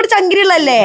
കൂടി ചങ്കിരിയുള്ളല്ലേ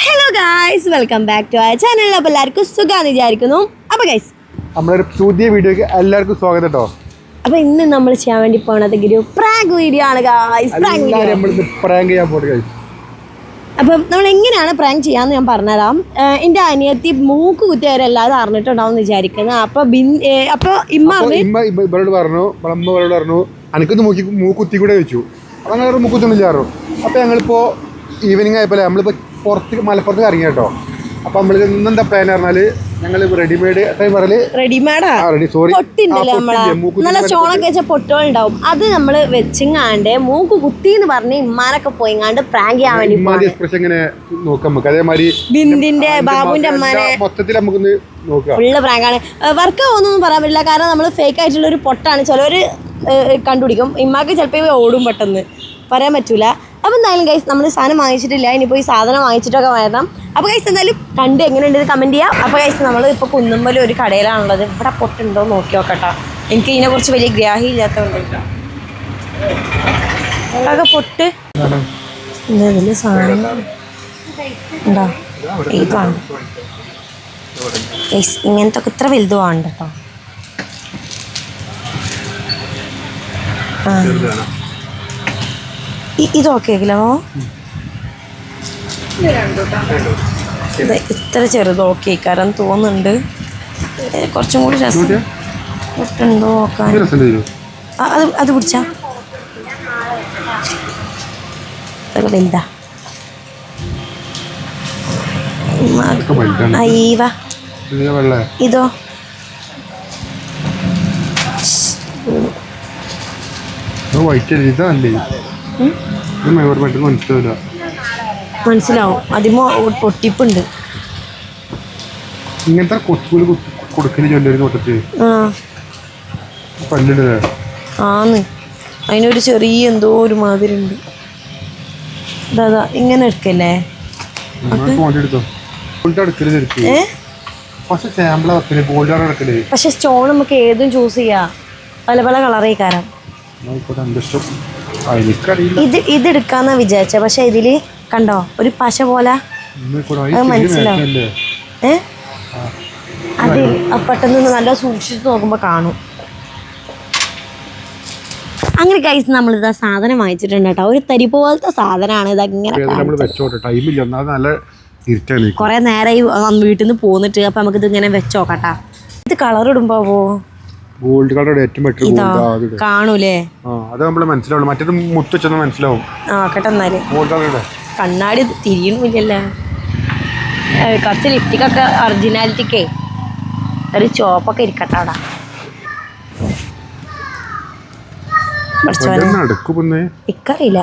hello guys welcome back to ആ channel അപ്പോൾ എല്ലാവർക്കും സുഖമാണെന്ന് വിചാരിക്കുന്നു. അപ്പോൾ ഗൈസ് നമ്മളൊരു പുതിയ വീഡിയോക്ക് എല്ലാവർക്കും സ്വാഗതം കേട്ടോ. അപ്പൊ ഇന്ന് നമ്മൾ ചെയ്യാൻ വേണ്ടി പോണത് ഒരു പ്രാങ്ക് വീഡിയോ ആണ് ഗായ്സ് പ്രാങ്ക് വീഡിയോ പ്രാങ്ക് ചെയ്യാൻ കഴിച്ചു അപ്പം നമ്മൾ എങ്ങനെയാണ് പ്രാങ്ക് ചെയ്യാമെന്ന് ഞാൻ പറഞ്ഞുതരാം. എന്റെ അനിയത്തി മൂക്ക് കുത്തിയവരല്ലാതെ അറിഞ്ഞിട്ടുണ്ടാവും എന്ന് വിചാരിക്കുന്നു. അപ്പോൾ ബിൻ ഇമ്മ അപ്പൊ ഇമ്മ ഇമ്മ ഇവരോട് പറഞ്ഞു നമ്മളമ്മ ഇവരോട് പറഞ്ഞു എനിക്കൊന്ന് മൂക്കി മൂക്കുത്തി കൂടെ വെച്ചു. അങ്ങനെ ഞങ്ങൾ മൂക്കുത്തൊന്നും പറഞ്ഞു അപ്പൊ ഞങ്ങളിപ്പോ ഈവനിങ് ആയപ്പോലെ നമ്മളിപ്പോ പുറത്ത് മലപ്പുറത്ത് ഇറങ്ങി കേട്ടോ. അപ്പൊ നമ്മൾ ഇന്നെന്താ പ്ലാൻ പറഞ്ഞാൽ ഞങ്ങൾ റെഡിമെയ്ഡ് പറയൽ? റെഡിമേഡാ ആ? സോറി പൊട്ടുണ്ടല്ലോ നമ്മളെ? നല്ല സ്റ്റോണൊക്കെ വെച്ച പൊട്ടുകളുണ്ടാവും അത് നമ്മൾ വെച്ചിങ്ങാണ്ട് മൂക്ക് കുത്തി എന്ന് പറഞ്ഞ് ഇമ്മാനൊക്കെ പോയിങ്ങാണ്ട് പ്രാങ്ക് ചെയ്യാൻ വേണ്ടി ഇങ്ങനെ നോക്കാം നമുക്ക്? അതേമാതിരി ബിന്ദിന്റെ ബാബുന്റെ അമ്മാനെ മൊത്തത്തിൽ നമുക്കൊന്ന് ഫുള്ള് പ്രാങ്കാണ് വർക്ക് ആവുന്നൊന്നും പറയാൻ പറ്റില്ല. കാരണം നമ്മൾ ഫേക്ക് ആയിട്ടുള്ള ഒരു പൊട്ടാണ് ചിലവർ കണ്ടുപിടിക്കും. ഇമ്മാക്ക് ചിലപ്പോൾ ഓടും പെട്ടെന്ന്. പറയാൻ പറ്റൂല. അപ്പം എന്തായാലും ഗൈസ് നമ്മൾ സാധനം വാങ്ങിച്ചിട്ടില്ല. ഇനിയിപ്പോൾ ഈ സാധനം വാങ്ങിച്ചിട്ടൊക്കെ വരണം. അപ്പോൾ ഗൈസ് എന്തായാലും കണ്ട് എങ്ങനെയുണ്ട് കമന്റ് ചെയ്യാം. അപ്പോൾ ഗൈസ് നമ്മൾ ഇപ്പോൾ കുന്നുമ്പോലും ഒരു കടയിലാണുള്ളത്. ഇവിടെ പൊട്ടുണ്ടോ നോക്കി നോക്കട്ടോ. എനിക്ക് ഇതിനെക്കുറിച്ച് വലിയ ഗ്രാഹി ഇല്ലാത്തതുകൊണ്ട്. അതൊക്കെ പൊട്ട്. വലിയ സാധനം? ഉണ്ടോ ഇതാണ് ഇങ്ങനത്തെ ഇത്ര വലുത് വേണ്ട കേട്ടോ. ആ. ഇത് ഓക്കെ ആക്കില്ലോ ഇത് ഇത്ര ചെറുത് ഓക്കെ കാരണം തോന്നുന്നുണ്ട്. കുറച്ചും കൂടി രസം. ഒട്ടുണ്ടോ നോക്കാൻ? അത് അത് പിടിച്ചാ. വലുതാ ഇത്. വൈറ്റ് ഇത് മനസ്സിലാവും. അതിമോ പൊട്ടിപ്പുണ്ട് ഇങ്ങനത്തെ കൊടുക്കൽ ചൊല്ലൊരു ആന്ന്. അതിനൊരു ചെറിയ എന്തോ ഒരു മാതിരി ഉണ്ട് അതാ ഇങ്ങനെ എടുക്കല്ലേ? പക്ഷെ സ്റ്റോൺ നമുക്ക് ഏതും ചൂസ് ചെയ്യാം. പല പല കളറേ കാരം ഇത് ഇത് എടുക്കാന്നാ വിചാരിച്ച. പക്ഷെ ഇതിൽ കണ്ടോ ഒരു പശ പോലെ അത് മനസ്സിലാവും. ഏ? അത് പെട്ടെന്ന് നല്ല സൂക്ഷിച്ച് നോക്കുമ്പോൾ കാണും. അങ്ങനെ നമ്മൾ നമ്മളിതാ സാധനം വാങ്ങിച്ചിട്ടുണ്ട് കേട്ടോ. ഒരു തരി പോലത്തെ സാധനമാണ് ഇത് ഇങ്ങനെ കൊറേ നേരമായി വീട്ടിൽ നിന്ന് പോന്നിട്ട്. അപ്പൊ നമുക്ക് ഇത് ഇങ്ങനെ വെച്ചോക്കട്ടാ. ഇത് കളർ ഇടുമ്പോ ഗോൾഡ് കളറുടെ ഏറ്റവും ബെറ്റർ ഗോൾഡ് കാണൂലേ? അത് നമ്മൾ മനസ്സിലാവുള്ളൂ മറ്റേത് മുത്തുവെച്ചൊന്നും മനസ്സിലാവും. ആ കേട്ടെ എന്നാൽ. ഗോൾഡ് കളറുടെ. കണ്ണാടി തിരിയണില്ലല്ലോ കുറച്ച് ലിപ്റ്റിക്കൊക്കെ ഒറിജിനാലിറ്റിക്കേ ഒരു ചോപ്പൊക്കെ ഇരിക്കട്ടെ അവിടെ. ഇക്കറിയില്ല.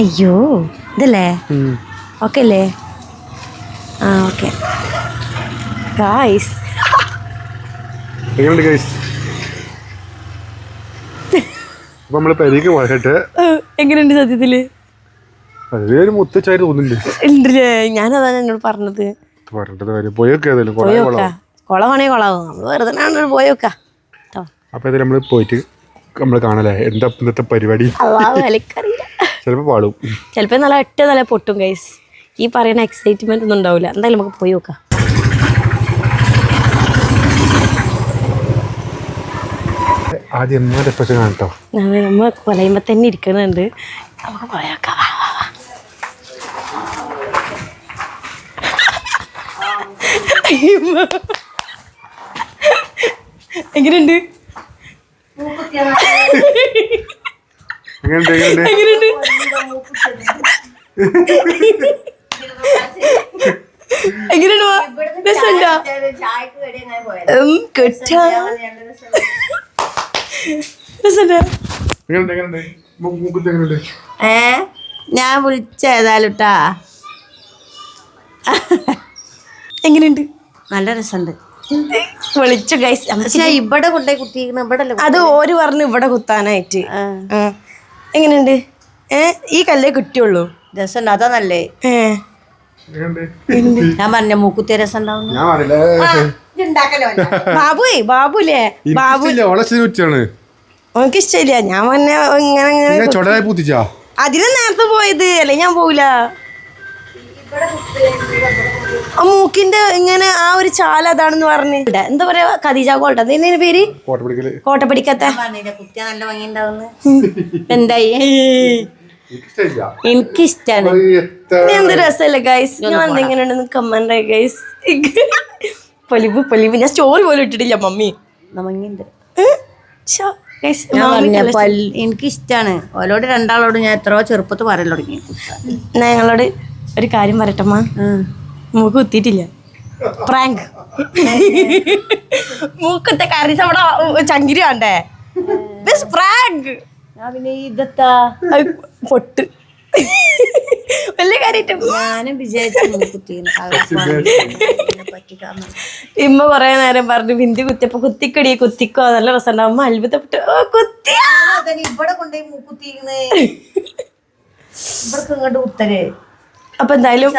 അയ്യോ ഇതല്ലേ? ഓക്കെ അല്ലേ? ആ ഓക്കെ. ഗായ്സ് എങ്ങനെയുണ്ട് ഗൈസ് അപ്പൊ നമ്മൾ പെരീക്ക് പോയിട്ട്. എങ്ങനെയുണ്ട് സത്യത്തിൽ? മുത്തച്ചായി ഉണ്ടല്ലേ ഞാനതാ പറഞ്ഞത്. പറഞ്ഞിട്ട് കാര്യം പോയൊക്കെ ഏതായാലും കുറെ കുളമാണെങ്കിൽ വെറുതെ അപ്പൊ ഏതായാലും നമ്മൾ പോയിട്ട് നമ്മൾ കാണലേ എന്താ ഇന്നത്തെ പരിപാടി? ചിലപ്പോ പാടും. നല്ല ഒറ്റ നല്ല പൊട്ടും ഗൈസ് ഈ പറയുന്ന എക്സൈറ്റ്മെന്റ് ഒന്നും ഉണ്ടാവില്ല എന്തായാലും നമുക്ക് പോയി നോക്കാം. ആദ്യം എമ്മാരുടെ സ്പെഷ്യൽ ആണ് കേട്ടോ അത് നമ്മൾ പറയുമ്പോൾ തന്നെ ഇരിക്കുന്നുണ്ട് നമുക്ക് പോയി നോക്കാം വാ, വാ, വാ. എങ്ങനെയുണ്ട്? എങ്ങനെയുണ്ട് എങ്ങനെയുണ്ട്? എങ്ങനെയുണ്ട്? രസമുണ്ടോ? കുട്ടാ. രസമുണ്ടോ? എങ്ങനെയുണ്ട് എങ്ങനെയുണ്ട് മൂ- മൂക്കുത്തി എങ്ങനെയുണ്ട് ഏ? ഞാൻ വിളിച്ചേതാലുട്ടാ എങ്ങനെയുണ്ട്? നല്ല രസമുണ്ട്. വിളിച്ചു ഗൈസ് പക്ഷേ ഇവിടെ കൊണ്ടുപോയി കുത്തിയിരിക്കുന്ന ഇവിടെ അത് ഓര് പറഞ്ഞു ഇവിടെ കുത്താനായിട്ട്. എങ്ങനെയുണ്ട്? ഏ? ഈ കല്ലേ കിട്ടിയുള്ളൂ. രസമുണ്ട് അതാ നല്ലേ. ഞാൻ പറഞ്ഞ മൂക്കുത്തിയ രസം ഉണ്ടാവും ഞാൻ പറയില്ലേ ഉണ്ടാക്കലോ ബാബുവേ ബാബുലേ ബാബു കുറ്റിയാണ്. എനിക്ക് ഇഷ്ടമില്ല ഞാൻ പറഞ്ഞ ഇങ്ങനെ ഇങ്ങനെ ചുടലായി പൂത്തിച്ചാ? അതിന് നേരത്തെ പോയത് അല്ലെ ഞാൻ പോവില്ല? ആ മൂക്കിന്റെ ഇങ്ങനെ ആ ഒരു ചാല അതാണെന്ന് പറഞ്ഞു. എന്താ പറയാ ഖദീജ ഗോൾഡ് അതിന്റെ പേര്? കോട്ട കോട്ടപ്പടിക്കത്തെ. എന്തായി? എനിക്കിഷ്ടാണ്. എന്ത് രസമല്ലേ ഗൈസ് ഞാൻ എന്തെങ്കിലും കമന്റ് ആയി ഗൈസ് പൊലിവ് പൊലിവ്. ഞാൻ സ്റ്റോറി പോലും ഇട്ടിട്ടില്ല മമ്മി. guys, ഞാൻ മമ്മിക്ക് പറഞ്ഞ നല്ല ഇഷ്ടം. എനിക്കിഷ്ടാണ്. ഓലോട് രണ്ടാളോട് ഞാൻ എത്രയോ ചെറുപ്പത്ത് പറയാൻ തുടങ്ങി. ഞാൻ ഞങ്ങളോട് ഒരു കാര്യം പറയട്ടമ്മ മൂക്ക് കുത്തിയിട്ടില്ല. പ്രാങ്ക്. മൂക്കത്തെ കറി അവിടെ ചങ്കിരി വേണ്ടേ? പ്രാങ്ക്. ഞാൻ പിന്നെ ഇതെത്താ? പൊട്ട്. വലിയ കാര്യമായിട്ട് ഞാനും വിചാരിച്ചു ഇമ്മ കൊറേ നേരം പറഞ്ഞു ബിന്ദു കുത്തിയപ്പോ കുത്തിക്കടി കുത്തിക്കോ നല്ല രസം അമ്മ അത്ഭുതപ്പെട്ടു. ഓ കുത്തിയാ! ഇവിടെ കൊണ്ടുപോയി മൂക്കുത്തിന്ന് ഇവിടക്ക് ഇങ്ങോട്ട് കുത്തൽ അപ്പൊ എന്തായാലും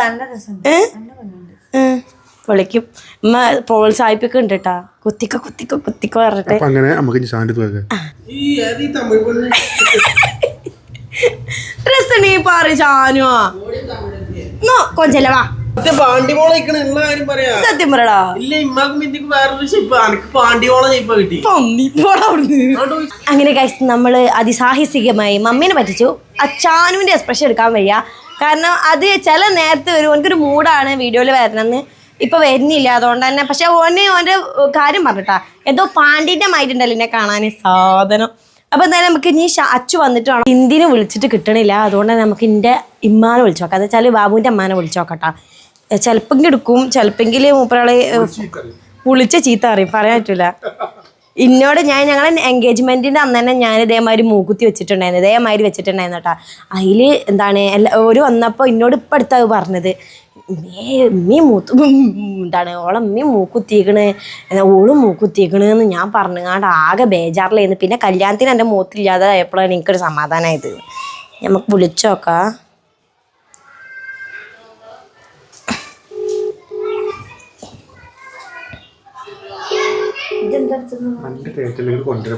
പൊളിക്കും. ഉമ്മ പ്രോത്സാഹിപ്പിക്കുന്നുണ്ട് കേട്ടാ കുത്തിക്കോ കുത്തിക്കോ കുത്തിക്കോ പറഞ്ഞിട്ട്. അങ്ങനെ നമുക്ക് രസണീ പാറി കൊഞ്ചല്ലേ വാ. സത്യം പറടാ. അങ്ങനെ കഴിച്ച് നമ്മൾ അതിസാഹസികമായി മമ്മീനെ പറ്റിച്ചു. അച്ചാനുവിന്റെ എക്സ്പ്രഷൻ എടുക്കാൻ വയ്യ. കാരണം അത് ചില നേരത്തെ ഒരു ഓനക്കൊരു മൂഡാണ് വീഡിയോയിൽ വരണമെന്ന് ഇപ്പൊ വരുന്നില്ല അതുകൊണ്ട് തന്നെ. പക്ഷെ ഓനെ ഓന്റെ കാര്യം പറഞ്ഞിട്ടാ. എന്തോ പാണ്ഡിന്റെ മായിട്ടുണ്ടല്ലോ എന്നെ കാണാൻ സാധനം. അപ്പൊ എന്തായാലും നമുക്ക് ഇനി അച്ചു വന്നിട്ട് വേണം. ഹിന്ദിനെ വിളിച്ചിട്ട് കിട്ടണില്ല. അതുകൊണ്ട് തന്നെ നമുക്ക് എന്റെ ഇമ്മാനെ വിളിച്ചു നോക്കാം. എന്ന് വെച്ചാൽ ബാബുവിന്റെ അമ്മാനെ വിളിച്ചു നോക്കട്ടാ. ചിലപ്പെങ്കിൽ എടുക്കും. ചിലപ്പെങ്കിൽ മൂപ്പരാളെ വിളിച്ച ചീത്ത അറിയും. പറയാൻ പറ്റൂല. ഇന്നോട് ഞാൻ ഞങ്ങളെ എൻഗേജ്മെന്റിന്റെ അന്ന് തന്നെ ഞാൻ ഇതേമാതിരി മൂക്കുത്തി വെച്ചിട്ടുണ്ടായിരുന്നു. ഇതേമാതിരി വെച്ചിട്ടുണ്ടായിരുന്നു കേട്ടാ. അതിൽ എന്താണ് എല്ലാ ഒരു വന്നപ്പോൾ ഇന്നോട് ഇപ്പം അടുത്താ പറഞ്ഞത്. മേ ഉമ്മീ മൂത്ത് എന്താണ് ഓളെ മീ മൂക്കുത്തിക്കണ് ഓളും മൂക്കുത്തിക്കണ് എന്ന് ഞാൻ പറഞ്ഞാണ്ട് ആകെ ബേജാറിലായിരുന്നു. പിന്നെ കല്യാണത്തിന് എന്റെ മൂത്തില്ലാതെ ആയപ്പോഴാണ് എനിക്കൊരു സമാധാനമായത് നമുക്ക് വിളിച്ചോക്കാം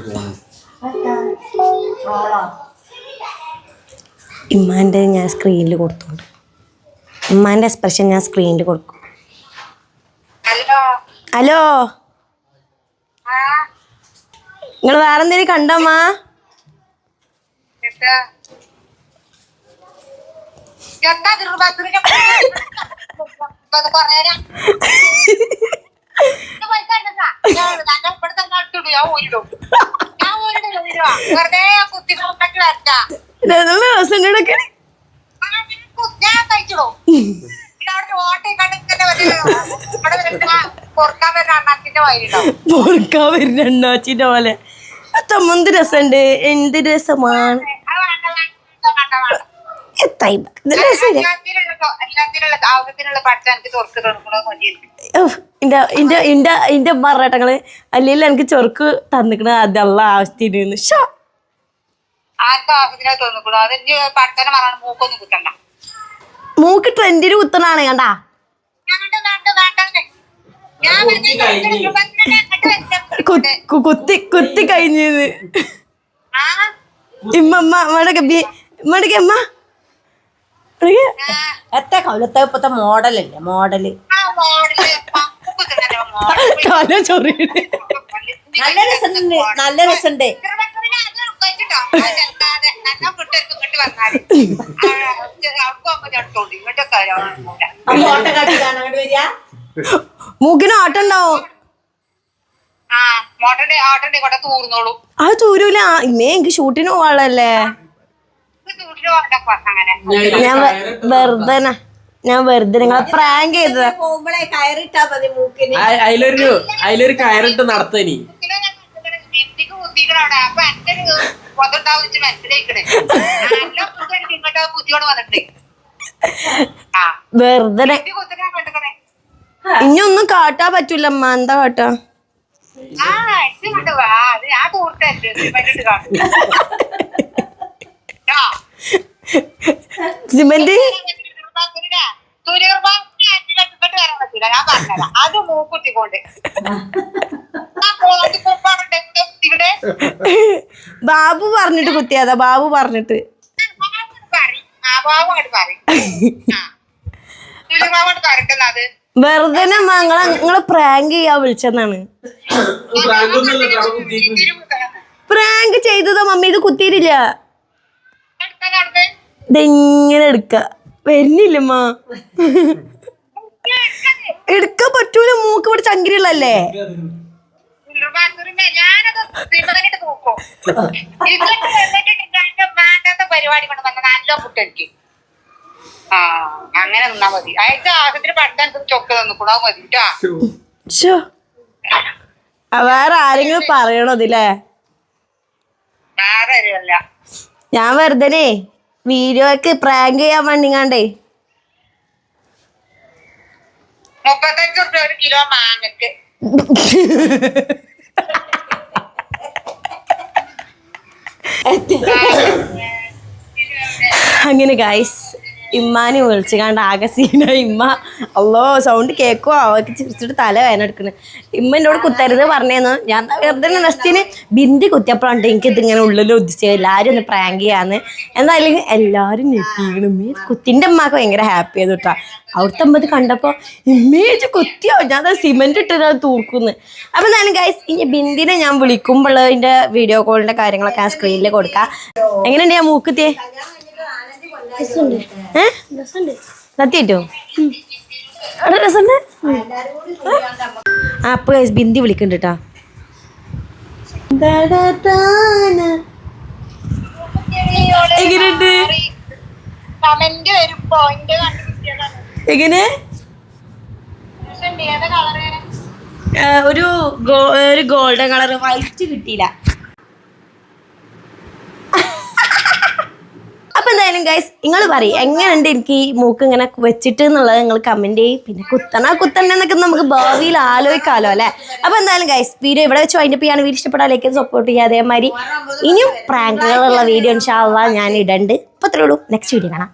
പോകണം. ഇമ്മാന്റെ ഞാൻ സ്ക്രീനിൽ കൊടുത്തോണ്ട്. ഉമ്മാന്റെ എക്സ്പ്രഷൻ ഞാൻ സ്ക്രീനിൽ കൊടുക്കും. ഹലോ. നിങ്ങൾ വേറെ എന്തെങ്കിലും കണ്ടോമ്മാ വെറുതെ കുത്തികളൊക്കെ വരണ്ട നല്ല രസമുണ്ടൊക്കെ ഞാൻ കഴിച്ചിടും. പിന്നെ അവിടെ ഓട്ടയും പൊറുക്കാൻ വരുന്ന പൊറുക്കാൻ അണ്ണാച്ചിന്റെ പോലെ. എന്ത് രസമുണ്ട് എന്ത് രസമാണ്? ഇന്റെ പറഞ്ഞിട്ടങ്ങൾ അല്ലെങ്കിൽ എനിക്ക് ചൊറുക്ക് തന്നിക്കണ അതല്ല ആവശ്യത്തിന്. ഷോ. ആർക്കും ആവശ്യത്തിനായി തോന്നിക്കണോ അത് പഠിത്തം പഠിത്തനെ പറഞ്ഞാൽ മൂക്കൊന്നും കുത്തണ്ട. മൂക്ക് ട്രെൻഡിന് കുത്തണാണ് കണ്ടാ? കുത്തി കുത്തി കഴിഞ്ഞത് ആ? ഇമ്മ അമ്മ അമ്മയുടെ ബി അമ്മയുടെ അമ്മ എത്ര കൊല്ലത്തെ ഇപ്പത്തെ മോഡലല്ലേ മോഡൽ? തല ചൊറിയുടെ നല്ല രസമുണ്ട് നല്ല രസമുണ്ട് അങ്ങോട്ട് മൂക്കിന് ആട്ടം ഉണ്ടാവും ആ മോട്ടന്റെ ആട്ടന്റെ കൂടെ തൂർന്നോളൂ. അത് തൂരൂല. ഇന്നേ എനിക്ക് ഷൂട്ടിന് പോവാളല്ലേ അങ്ങനെ. ഞാൻ വെ- വെറുതെ ന- ഞാൻ വെറുതെ നിങ്ങളെ പ്രാങ്ക് ചെയ്തതാ. പോകുമ്പോഴേ കയറിട്ടാ മതി മൂക്കിന്. അ- അതിലൊരു അതിലൊരു കയറിട്ട് നടത്തനി. നെറ്റിക്ക് കുത്തിക്കണവിടെ അപ്പൊ എന്റെ ഒരു പൊതുണ്ടാവും വെച്ച് നല്ല ഇങ്ങോട്ട് ബുദ്ധിയോട് ആ. വെറുതെ ഇനിയൊന്നും കാട്ടാ പറ്റൂല അമ്മ. എന്താ കാട്ടാ? സിമന്റ്? സൂര്യപ്രഭാ ഇങ്ങോട്ട് വരാൻ പറ്റില്ല ഞാൻ പറഞ്ഞുതരാം. അത് മൂക്കുത്തിക്കൊണ്ട് ഇവിടെ? ബാബു പറഞ്ഞിട്ട് കുത്തിയതാ. ബാബു പറഞ്ഞിട്ട്. വെറുതെ ഞങ്ങളെ നിങ്ങളെ പ്രാങ്ക് ചെയ്യാ വിളിച്ചെന്നാണ്. പ്രാങ്ക് ചെയ്തതോ മമ്മി. ഇത് കുത്തിയിട്ടില്ല. ഇതെങ്ങനെ എടുക്ക. വരുന്നില്ലമ്മ. എടുക്കാൻ പറ്റൂല മൂക്ക് ഇവിടെ ചങ്കിരിയുള്ളല്ലേ പരിപാടി കൊണ്ട് വന്ന നല്ല ആ അങ്ങനെ നിന്നാ മതി. അയച്ച ആദ്യത്തിന് പണ്ടം ചൊക്ക് തന്നിക്കൂടാ മതി കേട്ടാ വേറെ ആരെങ്കിലും പറയണോ ഇതില്ലേ വേറെ ഞാൻ വെറുതെ വീഡിയോക്ക് പ്രാങ്ക് ചെയ്യാൻ വേണ്ടിങ്ങാണ്ടേ. മുപ്പത്തഞ്ച് റുപ്യ ഒരു കിലോ മാങ്ങക്ക്. അങ്ങനെ ഗൈസ് ഇമ്മാനെ വിളിച്ചു കണ്ട് ആകെ സീന ഇമ്മ അല്ലോ സൗണ്ട് കേൾക്കുവോ അവർക്ക് ചിരിച്ചിട്ട് തല വേനെടുക്കണ് ഇമ്മ എന്നോട് കുത്തരുത് പറഞ്ഞേന്ന്. ഞാൻ വെറുതെ നെസ്റ്റിന് ബിന്ദി കുത്തിയപ്പോഴുണ്ട് എനിക്ക് ഇതിങ്ങനെ ഉള്ളിൽ ഉദ്ദേശിച്ചത് എല്ലാവരും ഒന്ന് പ്രാങ്ക് ചെയ്യാന്ന്. എന്നാലും എല്ലാവരും ഞെട്ടിക്കണം. ഇമ്മേ കുത്തിന്റെ അമ്മയ്ക്ക് ഭയങ്കര ഹാപ്പി ആയത് കേട്ടോ അവിടുത്തെ അമ്മത് കണ്ടപ്പോൾ ഇമ്മേജ് കുത്തിയോ? ഞാൻ സിമെന്റ് ഇട്ടിട്ട് അത് തൂക്കുന്നു. അപ്പം എന്നാലും ഗൈസ് ഇനി ബിന്ദിനെ ഞാൻ വിളിക്കുമ്പോൾ അതിന്റെ വീഡിയോ കോളിന്റെ കാര്യങ്ങളൊക്കെ ആ സ്ക്രീനിൽ കൊടുക്കാം. എങ്ങനെയുണ്ട് ഞാൻ മൂക്കുത്തിയേ? സത്യായിട്ടോ അവിടെ രസമുണ്ട്? ആ അപ്പൊ ബിന്ദി വിളിക്കണ്ട കേട്ടാ എങ്ങനെയുണ്ട്? എങ്ങനെ? ഒരു ഒരു ഗോൾഡൻ കളർ വൈറ്റ് കിട്ടിയില്ല. അപ്പൊ എന്തായാലും ഗൈസ് നിങ്ങൾ പറയും എങ്ങനെയുണ്ട് എനിക്ക് ഈ മൂക്ക് ഇങ്ങനെ വെച്ചിട്ട് എന്നുള്ളത് നിങ്ങൾ കമന്റ് ചെയ്യും. പിന്നെ കുത്തണ കുത്തണ്ട എന്നൊക്കെ നമുക്ക് ഭാവിയിൽ ആലോചിക്കാമല്ലോ അല്ലെ? അപ്പൊ എന്തായാലും ഗൈസ് വീഡിയോ ഇവിടെ വെച്ച് വൈൻഡപ്പ് ചെയ്യാൻ വീഡിയോ ഇഷ്ടപ്പെടാലേക്ക് സപ്പോർട്ട് ചെയ്യുക അതേമാതിരി. ഇനിയും പ്രാങ്കുകളുള്ള വീഡിയോ ഇൻഷാള്ള ഞാൻ ഇടണ്ട്. അപ്പൊ അത്രേ ഉള്ളൂ. നെക്സ്റ്റ് വീഡിയോ കാണാം.